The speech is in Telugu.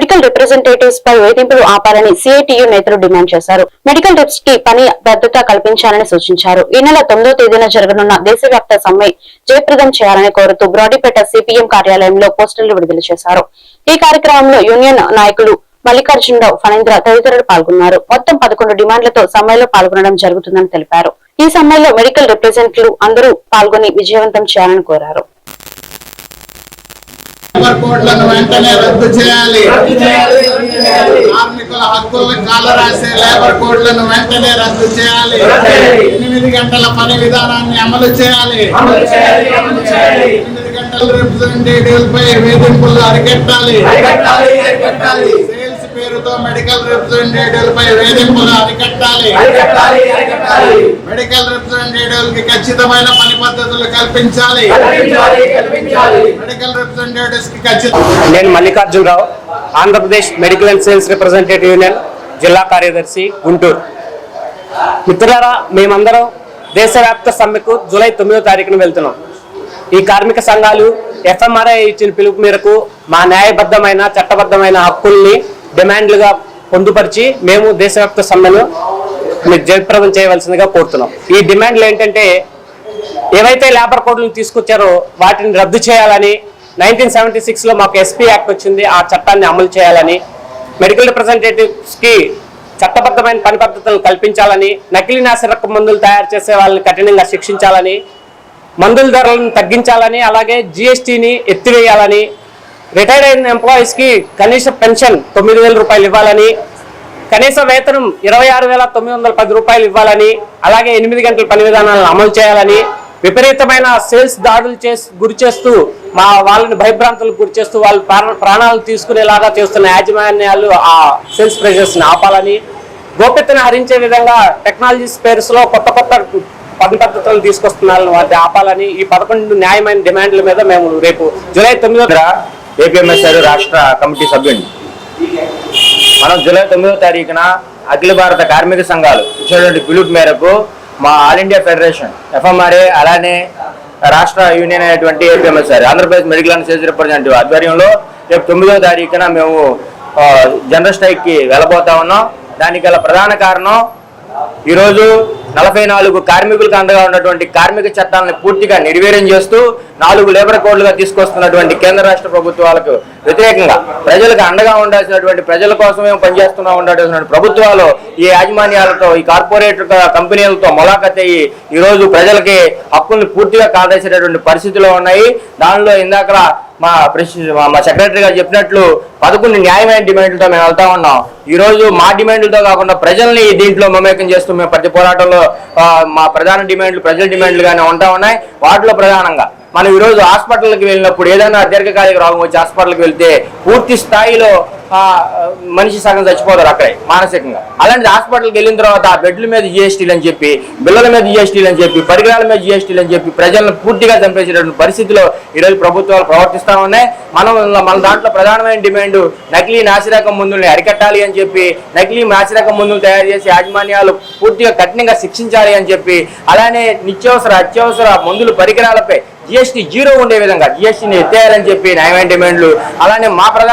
మెడికల్ రిప్రజెంటేటివ్స్ పై వేధింపులు ఆపాలని సిఐటియు నేతలు డిమాండ్ చేశారు. మెడికల్ రిప్స్కి పని భద్రత కల్పించాలని సూచించారు. ఈ నెల తొమ్మిదో తేదీన జరగనున్న దేశవ్యాప్త సమ్మె జయప్రదం చేయాలని కోరుతూ బ్రాడీపేట సిపిఎం కార్యాలయంలో పోస్టర్లు విడుదల చేశారు. ఈ కార్యక్రమంలో యూనియన్ నాయకులు మల్లికార్జునరావు ఫణేంద్ర తదితరులు పాల్గొన్నారు. మొత్తం పదకొండు డిమాండ్లతో సమ్మెలో పాల్గొనడం జరుగుతుందని తెలిపారు. ఈ సమ్మెలో మెడికల్ రిప్రజెంటేటివ్లు అందరూ పాల్గొని విజయవంతం చేయాలని కోరారు. కోడ్లను వెంటనే రద్దు చేయాలి కార్మికుల హక్కులను కాలరాసే లేబర్ కోడ్లను వెంటనే రద్దు చేయాలి. ఎనిమిది గంటల పని విధానాన్ని అమలు చేయాలి. ఎనిమిది గంటల రిప్రజెంటేటివ్ పై వేధింపులు అరికెట్టాలి. సేల్స్ పేరుతో మెడికల్ రిప్రజెంటేటివ్ పై వేధింపులు అరికట్టాలి. మెడికల్ రిప్రజెంటేటివ్కి ఖచ్చితమైన పని పద్ధతులు కల్పించాలి. నేను Mallikarjunarao Andhra Pradesh medical and sales representative union జిల్లా కార్యదర్శి గుంటూరు. మిత్రులారా మేమందరం దేశవ్యాప్త సమ్మెకు జూలై తొమ్మిదో తారీఖున వెళ్తున్నాం. ఈ కార్మిక సంఘాలు ఎఫ్ఎంఆర్ఐ ఇచ్చిన పిలుపు మేరకు మా న్యాయబద్ధమైన చట్టబద్ధమైన హక్కుల్ని డిమాండ్లుగా పొందుపరిచి మేము దేశవ్యాప్త సమ్మెను మీరు జయప్రదం చేయవలసిందిగా కోరుతున్నాం. ఈ డిమాండ్లు ఏంటంటే ఏవైతే లేబర్ కోడ్లను తీసుకొచ్చారో వాటిని రద్దు చేయాలని నైన్టీన్ సెవెంటీ సిక్స్లో మాకు ఎస్పీ యాక్ట్ వచ్చింది ఆ చట్టాన్ని అమలు చేయాలని మెడికల్ రిప్రజెంటేటివ్స్కి చట్టబద్ధమైన పని పద్ధతులను కల్పించాలని నకిలీ నాసిరక మందులు తయారు చేసే వాళ్ళని కఠినంగా శిక్షించాలని మందుల ధరలను తగ్గించాలని అలాగే జిఎస్టీని ఎత్తివేయాలని రిటైర్డ్ అయిన ఎంప్లాయీస్కి కనీస పెన్షన్ తొమ్మిది వేల రూపాయలు ఇవ్వాలని కనీస వేతనం ఇరవై ఆరు వేల తొమ్మిది వందల పది రూపాయలు ఇవ్వాలని అలాగే ఎనిమిది గంటల పని విధానాలను అమలు చేయాలని విపరీతమైన సేల్స్ దాడులు చేసి గురి చేస్తూ మా వాళ్ళని భయభ్రాంతులకు గురి చేస్తూ వాళ్ళు ప్రాణ ప్రాణాలు తీసుకునేలాగా చేస్తున్న యాజమాన్యాలు ఆ సేల్స్ ప్రెషర్స్ని ఆపాలని గోప్యతను హరించే విధంగా టెక్నాలజీస్ పేరుస్లో కొత్త కొత్త పని పద్ధతులు తీసుకొస్తున్నారని వాటిని ఆపాలని ఈ పదకొండు న్యాయమైన డిమాండ్ల మీద మేము రేపు జూలై తొమ్మిదో ఏపీఎంఎస్ఆర్ రాష్ట్ర కమిటీ సభ్యుడిని. మనం జూలై తొమ్మిదో తారీఖున అఖిల భారత కార్మిక సంఘాలు ఇచ్చినటువంటి పిలుపు మేరకు మా ఆల్ ఇండియా ఫెడరేషన్ ఎఫ్ఎంఆర్ఏ అలానే రాష్ట్ర యూనియన్ అయినటువంటి APMSR Andhra Pradesh medical and sales representative ఆధ్వర్యంలో రేపు తొమ్మిదో తారీఖున మేము జనరల్ స్ట్రైక్కి వెళ్ళబోతా ఉన్నాం. దానికి గల ప్రధాన కారణం ఈరోజు నలభై నాలుగు కార్మికులకు అండగా ఉన్నటువంటి కార్మిక చట్టాలను పూర్తిగా నిర్వీర్యం చేస్తూ నాలుగు లేబర్ కోడ్లుగా తీసుకొస్తున్నటువంటి కేంద్ర రాష్ట్ర ప్రభుత్వాలకు వ్యతిరేకంగా ప్రజలకు అండగా ఉండాల్సినటువంటి ప్రజల కోసమే పనిచేస్తున్నా ఉండాల్సినటువంటి ప్రభుత్వాలు ఈ యాజమాన్యాలతో ఈ కార్పొరేట్ కంపెనీలతో మొలాఖత్ అయ్యి ఈరోజు ప్రజలకి హక్కుల్ని పూర్తిగా కాదేసేటటువంటి పరిస్థితిలో ఉన్నాయి. దానిలో ఇందాక మా ప్రెసి మా- సెక్రటరీ గారు చెప్పినట్లు పదకొండు న్యాయమైన డిమాండ్లతో మేము వెళ్తా ఉన్నాం. ఈ రోజు మా డిమాండ్లతో కాకుండా ప్రజల్ని దీంట్లో మమేకం చేస్తూ మేము ప్రతి పోరాటంలో మా ప్రధాన డిమాండ్లు ప్రజల డిమాండ్లుగానే ఉంటా ఉన్నాయి. వాటిలో ప్రధానంగా మనం ఈ రోజు హాస్పిటల్కి వెళ్ళినప్పుడు ఏదైనా దీర్ఘకాలిక రోగం వచ్చి హాస్పిటల్కి వెళ్తే పూర్తి స్థాయిలో మనిషి సగం చచ్చిపోతారు అక్కడే మానసికంగా. అలాంటి హాస్పిటల్కి వెళ్ళిన తర్వాత ఆ బెడ్ల మీద జిఎస్టీలు అని చెప్పి బిల్లల మీద జిఎస్టీలు అని చెప్పి పరికరాల మీద జిఎస్టీలు అని చెప్పి ప్రజలను పూర్తిగా చంపేసేటువంటి పరిస్థితిలో ఈరోజు ప్రభుత్వాలు ప్రవర్తిస్తా ఉన్నాయి. మనం మన దాంట్లో ప్రధానమైన డిమాండ్ నకిలీ నాసిరకం మందుల్ని అరికట్టాలి అని చెప్పి నకిలీ నాసిరకం మందులు తయారు చేసి యాజమాన్యాలు పూర్తిగా కఠినంగా శిక్షించాలి అని చెప్పి అలానే నిత్యవసర అత్యవసర మందులు పరికరాలపై జిఎస్టీ జీరో ఉండే విధంగా జిఎస్టీని ఎత్తేయాలని చెప్పి న్యాయమైన డిమాండ్లు. అలానే మా ప్రధాన